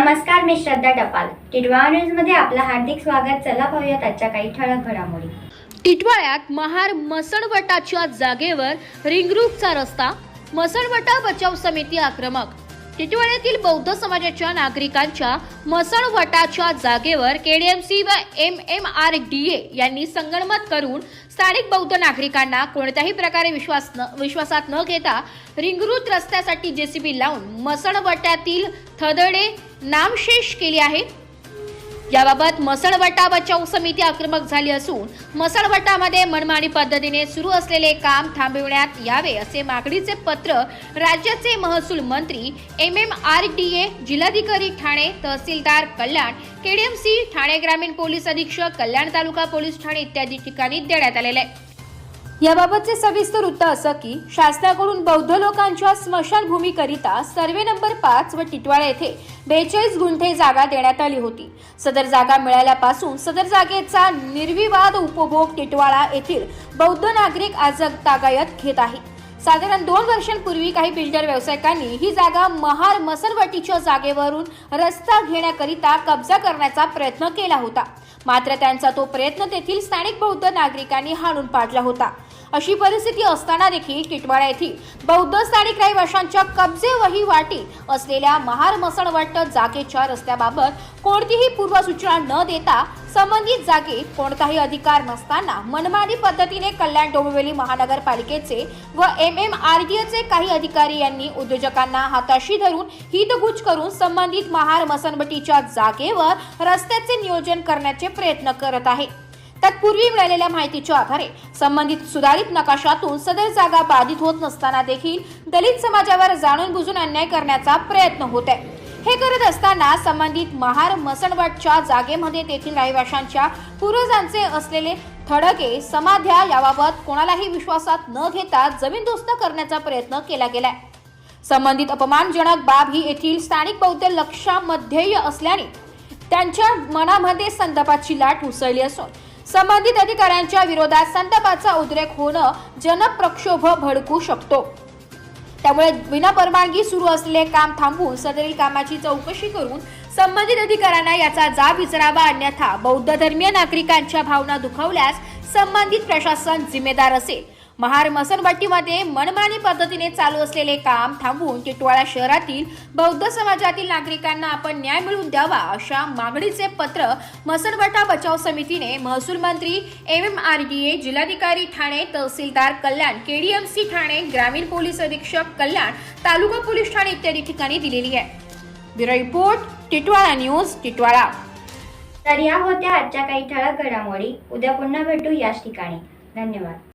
नमस्कार मी श्रद्धा टपाल. टिटवा न्यूजमध्ये आपलं हार्दिक स्वागत. चला पाहूयात आजच्या काही ठळक घडामोडी. टिटवाळ्यात महार मसणवटाच्या जागेवर रिंगरूटचा रस्ता मसणवटा बचाव समिती आक्रमक. टिटवाळ्यातील बौद्ध समाजाच्या नागरिकांच्या मसणवटाच्या जागेवर केडीएमसी व M M R D A यांनी संगणमत करून स्थानिक बौद्ध नागरिकांना कोणत्याही प्रकारे विश्वास न विश्वासात न घेता रिंगरूत रस्त्यासाठी जेसीबी लावून मसणवट्यातील थदडे नामशेष केली आहेत याबाबत मसळवटा बचाव समिती आक्रमक झाली असून मसळवटामध्ये मनमानी पद्धतीने सुरू असलेले काम थांबविण्यात यावे असे मागणीचे पत्र राज्याचे महसूल मंत्री M M R D A जिल्हाधिकारी ठाणे तहसीलदार कल्याण केडीएमसी ठाणे ग्रामीण पोलीस अधीक्षक कल्याण तालुका पोलीस ठाणे इत्यादी ठिकाणी देण्यात आलेले. आहे याबाबतचे सविस्तर वृत्त असं की शासनाकडून बौद्ध लोकांच्या स्मशानभूमीकरिता सर्वे नंबर पाच व टिटवाळा येथे बेचाळीस गुंठे जागा देण्यात आली होती. सदर जागा मिळाल्यापासून सदर जागेचा निर्विवाद उपभोग टिटवाळा येथील बौद्ध नागरिक आज तागायत घेत आहे. साधारण दोन वर्षांपूर्वी काही बिल्डर व्यावसायिकांनी ही जागा महार मसरवटीच्या जागेवरून रस्ता घेण्याकरिता कब्जा करण्याचा प्रयत्न केला होता. मात्र त्यांचा तो प्रयत्न तेथील स्थानिक बौद्ध नागरिकांनी हाणून पाडला होता. अशी परिस्थिती असताना देखील टिटवाळा येथील बौद्ध स्थानिक रहिवाशांच्या कब्जे वही वाटी असलेल्या महार मसणवट जागेच्या रस्त्याबाबत कोणतीही पूर्वसूचना न देता संबंधित जागेत कोणताही अधिकार नसताना मनमानी पद्धतीने कल्याण डोंबिवली महानगरपालिकेचे व एम एम आर डी एचे काही अधिकारी यांनी उद्योजकांना हाताशी धरून हितगुज करून संबंधित महार मसनबटीच्या जागेवर रस्त्याचे नियोजन करण्याचे प्रयत्न करत आहे. तत्पूर्वी मिळालेल्या माहितीच्या आधारे संबंधित सुधारित नकाशातून सदर जागा बाधित होत नसताना देखील दलित समाजावर जाणून बुजून अन्याय करण्याचा प्रयत्न होत आहे. हे करत असताना संबंधित महार मसणवटच्या जागेमध्ये तेथील रहिवाशांच्या पूर्वजांचे असलेले थडके समाध्या याबाबत कोणालाही विश्वासात न घेता जमीनदोस्त करण्याचा प्रयत्न केला गेलाय. संबंधित अपमानजनक बाब ही येथील स्थानिक बौद्ध लक्षामध्ये असल्याने त्यांच्या मनामध्ये संतापाची लाट उसळली असून संबंधित अधिकाऱ्यांच्या विरोधात संतापाचा उद्रेक होणं जनप्रक्षोभ भडकू शकतो. त्यामुळे विनापरवानगी सुरू असलेले काम थांबवून सदरील कामाची चौकशी करून संबंधित अधिकाऱ्यांना याचा जाब विचारावा अन्यथा बौद्ध धर्मीय नागरिकांच्या भावना दुखावल्यास संबंधित प्रशासन जिम्मेदार असेल. महार मसनबट्टीमध्ये मनमानी पद्धतीने चालू असलेले काम थांबवून टिटवाळा शहरातील बौद्ध समाजातील नागरिकांना आपण न्याय मिळवून द्यावा अशा मागणीचे पत्र मसनबट्टा बचाव समितीने महसूल मंत्री M M R D A जिल्हाधिकारी ठाणे तहसीलदार कल्याण केडीएमसी ठाणे ग्रामीण पोलीस अधीक्षक कल्याण तालुका पोलीस ठाणे इत्यादी ठिकाणी दिलेली आहे. Bureau report Titwala news Titwala. तर या होत्या आजच्या काही ठळक घडामोडी. उद्या पुन्हा भेटू याच ठिकाणी. धन्यवाद.